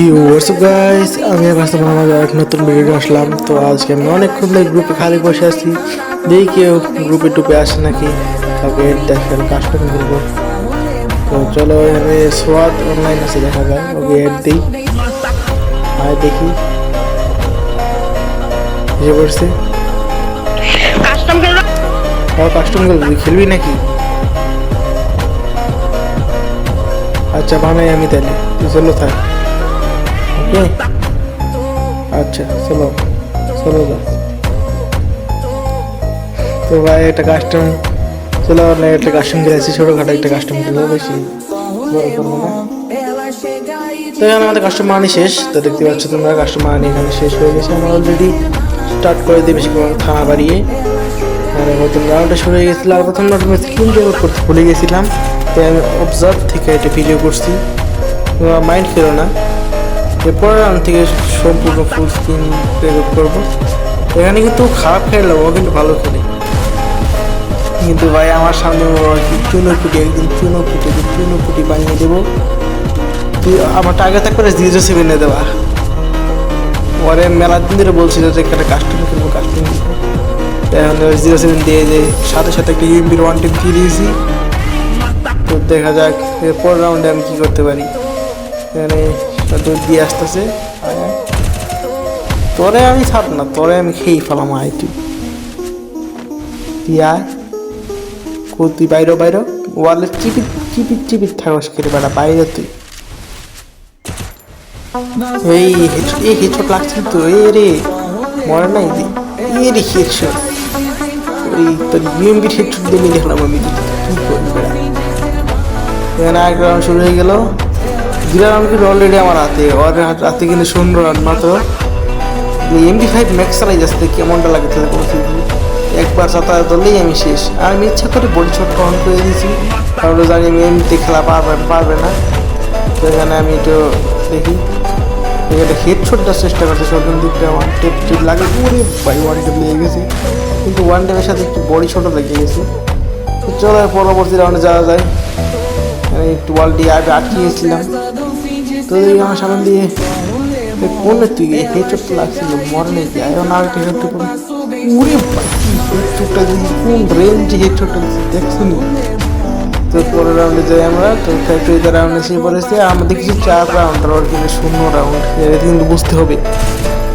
WhatsApp guys আমি আকাশ তোমার আমাদের এক নতুন ভিডিও আসলাম। তো আজকে আমি অনেকক্ষণ ধরে গ্রুপে খালি বসে আছি। দেখি কেউ গ্রুপে টুপে আসে নাকি? কাউকে দেখেন কাস্টম করব। তো চলো এখানে সোয়াদ অনলাইন আছে দেখা যায় ওকে অ্যাড দিই। আয় দেখি। এসে পড়ছে। কাস্টম খেলব খেলবি নাকি? আচ্ছা বানাই আমি তাহলে। তুই চলো থাক। আচ্ছা চলো চলো তো ভাই, একটা কাস্টম চলো না একটা কাস্টম খেলেছি ছোটোখাটো একটা কাস্টম খেলে বেশি তো এখানে আমাদের কাস্টম মানি শেষ, তো দেখতে পাচ্ছ তোমরা কাস্টম মানি এখানে শেষ হয়ে গেছে। আমরা অলরেডি স্টার্ট করে দিই বেশি থানা বাড়িয়ে। আর নতুন রাউন্ডটা শুরু হয়ে গেছিল আর প্রথম রাউন্ড স্ক্রিন রেকর্ড করতে ভুলে গেছিলাম। তাই আমি অবজার্ভ থেকে এটা ভিডিও করছি। মাইন্ড করো না। এরপর রাউন্ড থেকে সম্পূর্ণ ফুল স্ক্রিন রেকর্ড করব। এখানে কিন্তু খারাপ খেললো ও কিন্তু ভালো খেলে। কিন্তু ভাই, আমার সামনে চুনোপুটি একদিন চুনোপুটি চুনোপুটি বানিয়ে দেবো। তুই আমার টার্গেট করে জিরো সেভেনে দেওয়া পরে মেলার দিন ধরে বলছিল যে, একটা কাস্টমার কিনবো কাস্টমার কিনবো এখন জিরো সেভেন দিয়ে যে সাথে সাথে একটা ইউএমবির ওয়ান টিম দিয়ে দিয়েছি। তো দেখা যাক, এরপর রাউন্ডে আমি কী করতে পারি। দৌড় দিয়ে আসতেছে। তোরে আমি ছাড় না, তোরে আমি খেয়ে ফেলাম আয় তুই। তুই আয়। তুই বাইরে বাইরে? ওয়ালে চিপিট চিপিট চিপিট থাকস করে বেড়া বাইরে তুই। এই এই হেডশট লাগছে তো, এ রে। মরে নাই এ রে হেডশট ওই তোর বিএমবির হেডশট দিয়ে মেরে খেলাম আমি। কি করবি বেড়া এখানে রাউন্ড শুরু হয়ে গেল। দুটা রাউন্ড কিন্তু অলরেডি আমার হাতে। ওর হাত- কিন্তু শূন্য রান মাত্র এমবি ফাইভ ম্যাক্স চালাই যাচ্ছে কেমনটা লাগে তাহলে কোনো একবার সাঁতার ধরলেই আমি শেষ। আর আমি ইচ্ছা করে বডি শট অন করে দিয়েছি। কারণ জানি আমি এমনিতে খেলা পারবে পারবে না। তো এখানে আমি একটু দেখি। এখানে হেড শটটার চেষ্টা করছে সজন দিকটা ওয়ান টেপ টেপ লাগে। পুরো বাই ওয়ান টেপ লেগে গেছে। কিন্তু ওয়ান টেপের সাথে একটু বডি শটও লেগে গেছে। চলো, পরবর্তী রাউন্ডে যাওয়া যায়। আমি একটু বলটি আগে আটকিয়েছিলাম। তো আমার সামনে দিয়ে কোন তুই হেড শট লাগছিল মরে নাকি আয়ো না একটা হেড শট উড়ে হেড শটটা দিয়েছি কোন রেঞ্জে হেড শটটা দিয়েছি দেখছ নি তো পরের রাউন্ডে যাই আমরা, তো ফ্যাক্টরিতে রাউন্ড এসে পড়েছে আমাদের কিছু চার রাউন্ড আর কিন্তু শূন্য রাউন্ড কিন্তু বুঝতে হবে।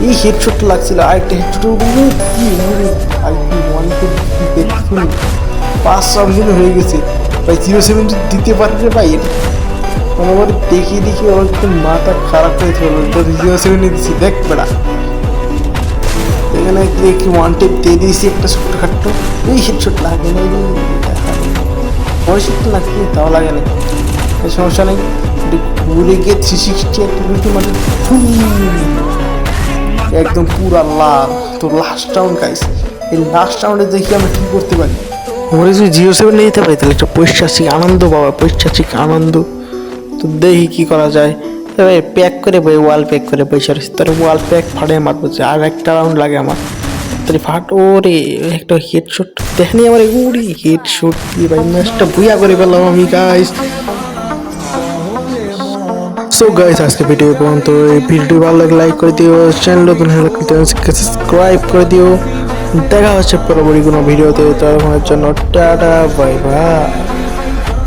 এই হেডশট লাগছিল, আরেকটা হেডশট দেখুন। পাঁচ রাউন্ড কিন্তু হয়ে গেছে। ভাই জিরো সেভেন দিতে পারবে ভাই, এটা আমার দেখি দেখি ওর একটু মাথা খারাপ হয়ে চলো তো জিরো সেভেনে দিচ্ছি দেখ বেড়া এখানে দেখি ওয়ান টেপ দিয়ে দিয়েছি একটা ছোট্টখাট্টো এই হেডশট লাগে না পরিচিত লাগছে তাও লাগে না। এই সমস্যা নেই। ঘুরে গিয়ে থ্রি সিক্সটি একটা রুটি মানে একদম পুরা লাল। তো লাস্ট রাউন্ড গাইস এই লাস্ট রাউন্ডে দেখি আমরা কি করতে পারি। আমরা যদি জিরো সেভেন নিয়ে যেতে পারি, তাহলে একটা পৈশাচিক আনন্দ বাবা পৈশাচিক আনন্দ। তো দেখি কি করা যায়। এবার প্যাক করে বই ওয়াল প্যাক করে পয়সা রয়েছে তার ওয়াল প্যাক ফাটে যে আর একটা রাউন্ড লাগে আমার। তাহলে ফাট, ওরে, একটা হেডশট দেখনি আমার উড়ি হেডশট দিয়ে ভাই ম্যাচটা ভুয়া করে পেলাম আমি গাইস সো গাইস আজকে ভিডিও পর্যন্ত। এই ভিডিওটি ভালো লাগে লাইক করে দিও চ্যানেল নতুন হলে সাবস্ক্রাইব করে দিও দেখা হচ্ছে পরবর্তী কোনো ভিডিওতে ততক্ষণের জন্য টাটা বাই বাই